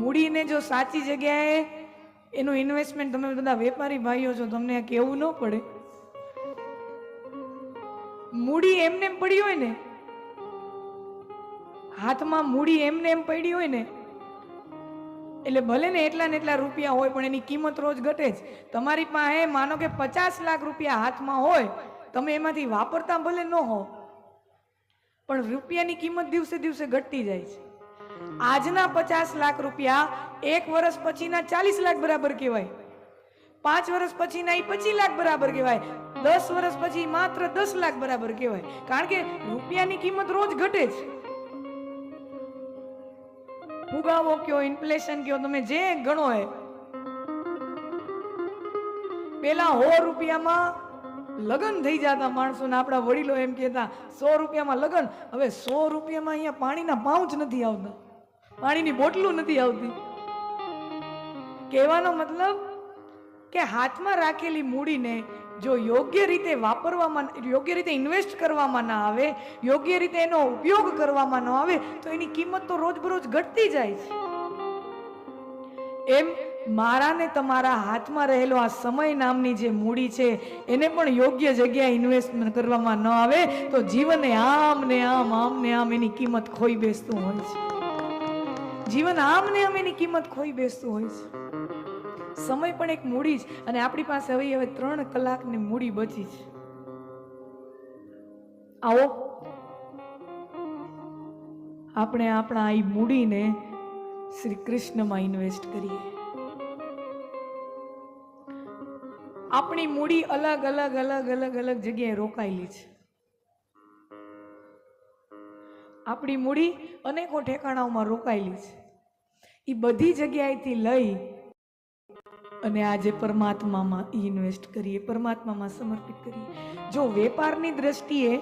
મૂડીને જો સાચી જગ્યાએ એનું ઇન્વેસ્ટમેન્ટ તમે બધા વેપારી ભાઈઓ છો, તમને આ કહેવું ન પડે. મૂડી એમને એમ પડી હોય ને, હાથમાં મૂડી એમને એમ પડી હોય ને, એટલે ભલે ને એટલા ને એટલા રૂપિયા હોય, પણ એની કિંમત રોજ ઘટે જ. તમારી પાસે માનો કે પચાસ લાખ રૂપિયા હાથમાં હોય, તમે એમાંથી વાપરતા ભલે ન હો પણ રૂપિયાની કિંમત દિવસે દિવસે ઘટતી જાય છે. આજના પચાસ લાખ રૂપિયા એક વર્ષ પછીના ચાલીસ લાખ બરાબર કહેવાય. પાંચ વર્ષ પછીના એ પચીસ લાખ બરાબર કહેવાય. દસ વર્ષ પછી માત્ર દસ લાખ બરાબર કહેવાય. કારણ કે રૂપિયાની કિંમત રોજ ઘટે છે ફુગાવો કયો, ઇન્ફ્લેશન કયો, તમે જે ગણો હે પેલા હો રૂપિયામાં લગન થઈ જતા માણસો ને આપણા વડીલો એમ કહેતા, સો રૂપિયામાં લગન. હવે સો રૂપિયામાં અહીંયા પાણીના પાઉચ નથી આવતા. પાણીની બોટલું નથી આવતી. કહેવાનો મતલબ કે હાથમાં રાખેલી મૂડીને જો યોગ્ય રીતે વાપરવામાં યોગ્ય રીતે ઇન્વેસ્ટ કરવામાં ના આવે, યોગ્ય રીતે એનો ઉપયોગ કરવામાં ન આવે, તો એની કિંમત તો રોજબરોજ ઘટતી જાય છે. એમ મારા ને તમારા હાથમાં રહેલો આ સમય નામની જે મૂડી છે, એને પણ યોગ્ય જગ્યાએ ઇન્વેસ્ટમેન્ટ કરવામાં ન આવે, તો જીવને આમ ને આમ આમ ને આમ એની કિંમત ખોઈ બેસતું હોય છે. જીવન આમ ને આમ એની કિંમત ખોઈ બેસતું હોય છે. સમય પણ એક મૂડી છે અને આપણી પાસે હવે હવે ત્રણ કલાકની મૂડી બચી છે. આવો. આપણે આપણા આ મૂડીને શ્રી કૃષ્ણમાં ઇન્વેસ્ટ કરીએ. આપણી મૂડી અલગ અલગ અલગ અલગ અલગ જગ્યાએ રોકાયેલી છે. આપણી મૂડી અનેકો ઠેકાણાઓમાં રોકાયેલી છે. એ બધી જગ્યાએથી લઈ અને આજે પરમાત્મામાં ઇન્વેસ્ટ કરીએ, પરમાત્મામાં સમર્પિત કરીએ. જો વેપારની દ્રષ્ટિએ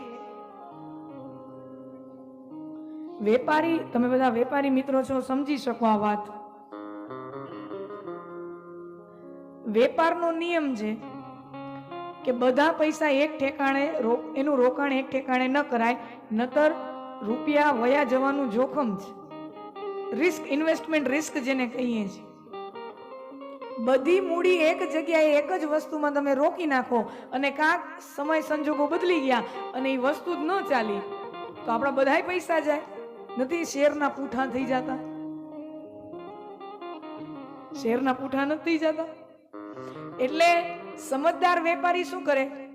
વેપારી, તમે બધા વેપારી મિત્રો છો, સમજી શકો આ વાત. વેપારનો નિયમ છે કે બધા પૈસા એક ઠેકાણે એનું રોકાણ એક ઠેકાણે ન કરાય, નતર રૂપિયા વયા જવાનું જોખમ છે. રિસ્ક ઇન્વેસ્ટમેન્ટ રિસ્ક જેને કહીએ છીએ. બધી મૂડી એક જગ્યાએ એક જ વસ્તુમાં તમે રોકી નાખો અને કાંક સમય સંજોગો બદલી ગયા અને એ વસ્તુ જ ન ચાલી, તો આપણા બધાય પૈસા જાય. નથી શેરના પૂઠા થઈ જતા? શેરના પૂઠા નથી થઈ જતા? એટલે સમજદાર વેપારી શું કરે?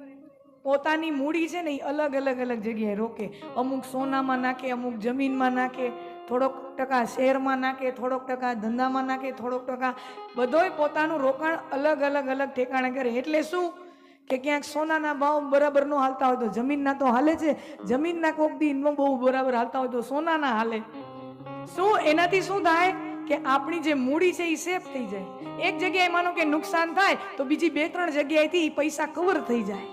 પોતાની મૂડી છે ને એ અલગ અલગ અલગ જગ્યાએ રોકે. અમુક સોનામાં નાખે, અમુક જમીનમાં નાખે, થોડોક ટકા શેરમાં નાખે, થોડોક ટકા ધંધામાં નાખે, થોડોક ટકા બધોય પોતાનું રોકાણ અલગ અલગ અલગ ઠેકાણે કરે. એટલે શું? કે ક્યાંક સોનાના ભાવ બરાબર નો હાલતા હોય તો જમીનના તો હાલે છે. જમીનના કોક દી ન બહુ બરાબર હાલતા હોય તો સોનાના હાલે. શું? એનાથી શું થાય? કે આપણી જે મૂડી છે એ સેફ થઈ જાય. એક જગ્યાએ માનો કે નુકસાન થાય, તો બીજી બે, ત્રણ જગ્યાએથી એ પૈસા કવર થઈ જાય.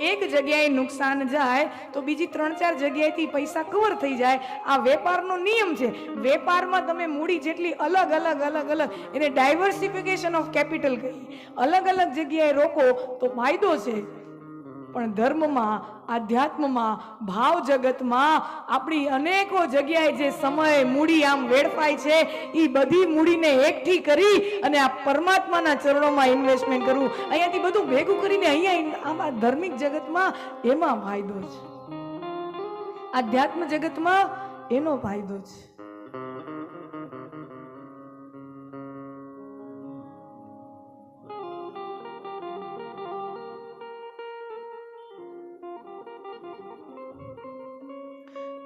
એક જગ્યાએ નુકસાન જાય, તો બીજી ત્રણ ચાર જગ્યાએથી પૈસા કવર થઈ જાય. આ વેપારનો નિયમ છે. વેપારમાં તમે મૂડી જેટલી અલગ અલગ અલગ અલગ, એને ડાયવર્સિફિકેશન ઓફ કેપિટલ કહી. અલગ અલગ જગ્યાએ રોકો, તો ફાયદો છે. પણ ધર્મમાં, આધ્યાત્મમાં, ભાવ જગતમાં આપણી અનેકો જગ્યાએ જે સમય મૂડી આમ વેડફાય છે એ બધી મૂડીને એકઠી કરી અને આ પરમાત્માના ચરણોમાં ઇન્વેસ્ટમેન્ટ કરવું. અહીંયાથી બધું ભેગું કરીને અહીંયા આમાં ધાર્મિક જગતમાં એમાં ફાયદો છે. આધ્યાત્મ જગતમાં એનો ફાયદો છે.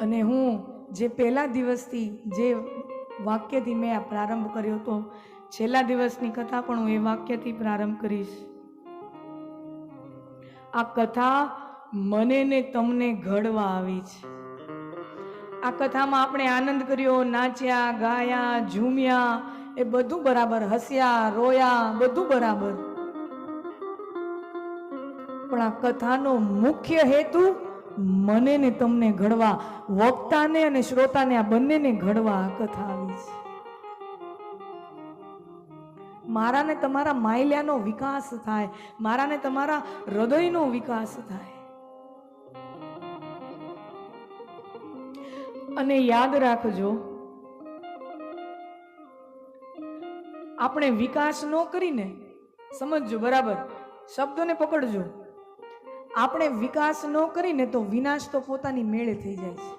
અને હું જે પહેલા દિવસથી જે વાક્યથી મેં આ પ્રારંભ કર્યો હતો છેલ્લા દિવસની કથા પણ હું એ વાક્યથી પ્રારંભ કરીશ. આ કથા મને ને તમને ઘડવા આવી છે. આ કથામાં આપણે આનંદ કર્યો, નાચ્યા, ગાયા, ઝૂમ્યા, એ બધું બરાબર, હસ્યા, રોયા, બધું બરાબર. પણ આ કથાનો મુખ્ય હેતુ મને ને તમને ઘડવા, વક્તાને અને શ્રોતાને આ બંનેને ઘડવા આ કથા આવી છે. મારા ને તમારા માયલ્યાનો વિકાસ થાય મારા ને તમારા હૃદયનો વિકાસ થાય. અને યાદ રાખજો, આપણે વિકાસ ન કરીને, સમજજો બરાબર, શબ્દોને પકડજો. આપણે વિકાસ ન કરીને તો વિનાશ તો પોતાની મેળે થઈ જાય છે.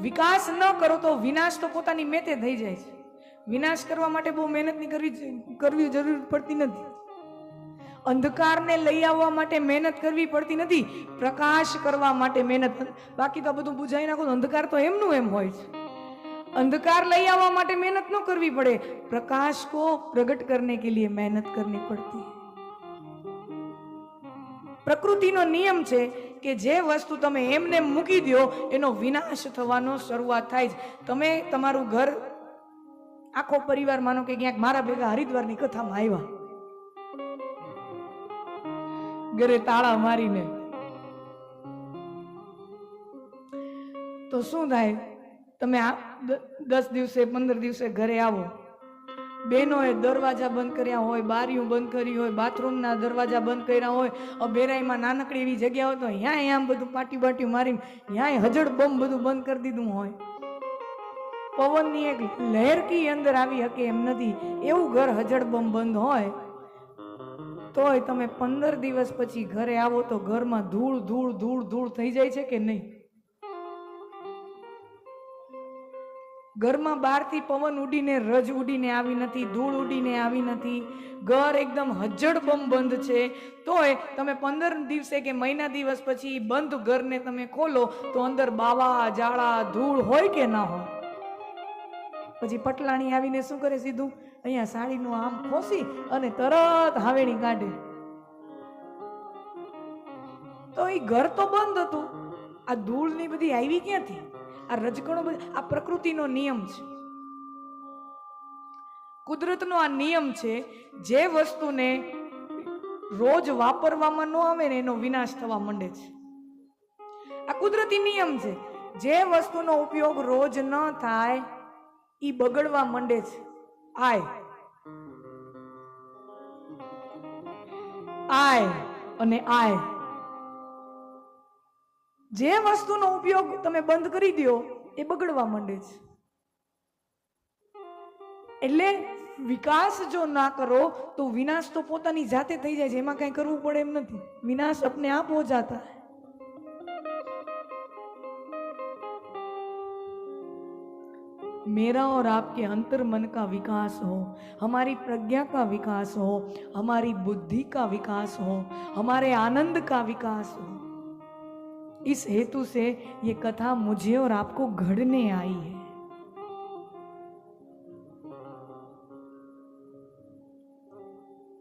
વિકાસ ન કરો તો વિનાશ તો પોતાની મેતે થઈ જાય છે. વિનાશ કરવા માટે બહુ મહેનતની કરવી કરવી જરૂર પડતી નથી. અંધકારને લઈ આવવા માટે મહેનત કરવી પડતી નથી. પ્રકાશ કરવા માટે મહેનત બાકી તો બધું બુજાઈ નાખો અંધકાર તો એમનું એમ હોય છે. અંધકાર લઈ આવવા માટે મહેનત ન કરવી પડે. પ્રકાશ કો પ્રગટ કરને કે લીએ મહેનત કરવી પડતી પ્રકૃતિનો નિયમ છે કે જે વસ્તુ તમે એમને મૂકી દો એનો વિનાશ થવાનો શરૂઆત થાય છે તમે તમારું ઘર, આખો પરિવાર માનો કે ક્યાંક મારા ભેગા હરિદ્વારની કથામાં આવ્યા. ઘરે તાળા મારીને. તો શું થાય? તમે આ દસ દિવસે, પંદર દિવસે ઘરે આવો. બહેનોએ દરવાજા બંધ કર્યા હોય, બારીઓ બંધ કરી હોય, બાથરૂમના દરવાજા બંધ કર્યા હોય અભેરાઈમાં નાનકડી એવી જગ્યા હોય તો યાંય આમ બધું પાટી બાટી મારીને ત્યાં હજડ બમ બધું બંધ કરી દીધું હોય. પવનની એક લહેરકી અંદર આવી શકે એમ નથી. એવું ઘર હજડ બમ બંધ હોય. તોય તમે પંદર દિવસ પછી ઘરે આવો તો ઘરમાં ધૂળ ધૂળ ધૂળ ધૂળ થઈ જાય છે કે નહીં? ઘરમાં બહારથી પવન ઉડીને, રજ ઉડીને આવી નથી, ધૂળ ઉડીને આવી નથી. ઘર એકદમ હજ્જડ બમ બંધ છે. તોય તમે પંદર દિવસે કે મહિના દિવસ પછી બંધ ઘરને તમે ખોલો, તો અંદર બાવા જાળા ધૂળ હોય કે ના હોય? પછી પટલાણી આવીને શું કરે સીધું? અહીંયા સાડીનું આમ ખોસી અને તરત હાવેણી કાઢે. તો એ ઘર તો બંધ હતું. આ ધૂળની બધી આવી ક્યાંથી? આ રજકણો બધી, આ પ્રકૃતિનો નિયમ છે. કુદરતનો આ નિયમ છે, જે વસ્તુને રોજ વાપરવામાં ન આવે ને એનો વિનાશ થવા માંડે છે. આ કુદરતી નિયમ છે, જે વસ્તુનો ઉપયોગ રોજ ન થાય એ બગડવા માંડે છે. આય. આય અને આય. જે વસ્તુનો ઉપયોગ તમે બંધ કરી દો એ બગડવા માંડે છે એટલે વિકાસ જો ના કરો તો વિનાશ તો પોતાની જાતે થઈ જાય છે એમાં કઈ કરવું પડે એમ નથી વિનાશ अपने आप हो जाता है मेरा और आपके अंतर मन का विकास हो हमारी प्रज्ञा का विकास हो हमारी बुद्धि का विकास हो हमारे आनंद का विकास हो इस हेतु से ये कथा मुझे और आपको घड़ने आई है